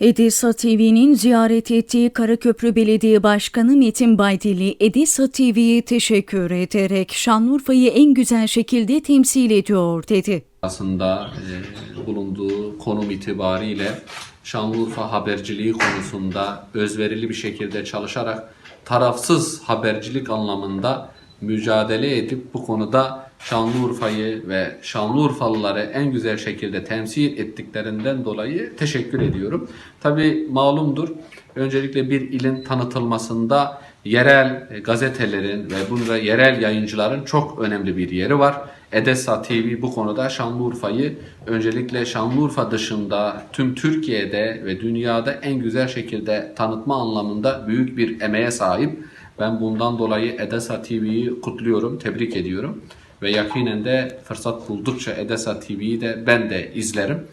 Edisa TV'nin ziyaret ettiği Karaköprü Belediye Başkanı Metin Baydili, Edisa TV'ye teşekkür ederek Şanlıurfa'yı en güzel şekilde temsil ediyor dedi. aslında e, bulunduğu konum itibariyle Şanlıurfa haberciliği konusunda özverili bir şekilde çalışarak tarafsız habercilik anlamında mücadele edip bu konuda Şanlıurfa'yı ve Şanlıurfalıları en güzel şekilde temsil ettiklerinden dolayı teşekkür ediyorum. Tabi malumdur öncelikle bir ilin tanıtılmasında yerel e, gazetelerin ve bunda yerel yayıncıların çok önemli bir yeri var. Edessa TV bu konuda Şanlıurfa'yı öncelikle Şanlıurfa dışında tüm Türkiye'de ve dünyada en güzel şekilde tanıtma anlamında büyük bir emeğe sahip. Ben bundan dolayı Edessa TV'yi kutluyorum, tebrik ediyorum. Ve yakinen de fırsat buldukça Edessa TV'yi de ben de izlerim.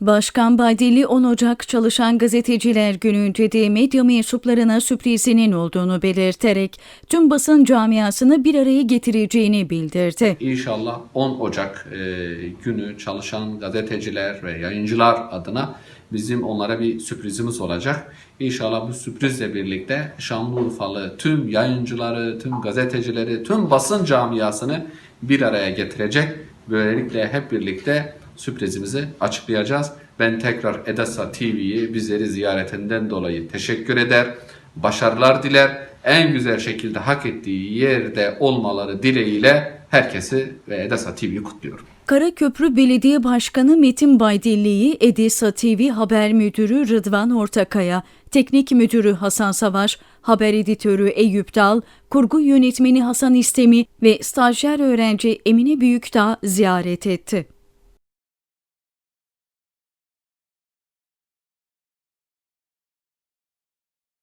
Başkan Baydili 10 Ocak Çalışan Gazeteciler Günü'nde de medya mensuplarına sürprizinin olduğunu belirterek tüm basın camiasını bir araya getireceğini bildirdi. İnşallah 10 Ocak e, günü çalışan gazeteciler ve yayıncılar adına bizim onlara bir sürprizimiz olacak. İnşallah bu sürprizle birlikte Şanlıurfalı tüm yayıncıları, tüm gazetecileri, tüm basın camiasını bir araya getirecek. Böylelikle hep birlikte sürprizimizi açıklayacağız. Ben tekrar Edessa TV'yi bizleri ziyaretinden dolayı teşekkür eder. Başarılar diler. En güzel şekilde hak ettiği yerde olmaları dileğiyle herkesi ve Edessa TV'yi kutluyorum. Karaköprü Belediye Başkanı Metin Baydilli'yi Edisa TV Haber Müdürü Rıdvan Ortakaya, Teknik Müdürü Hasan Savaş, Haber Editörü Eyüp Dal, Kurgu Yönetmeni Hasan İstemi ve stajyer öğrenci Emine Büyükdağ ziyaret etti.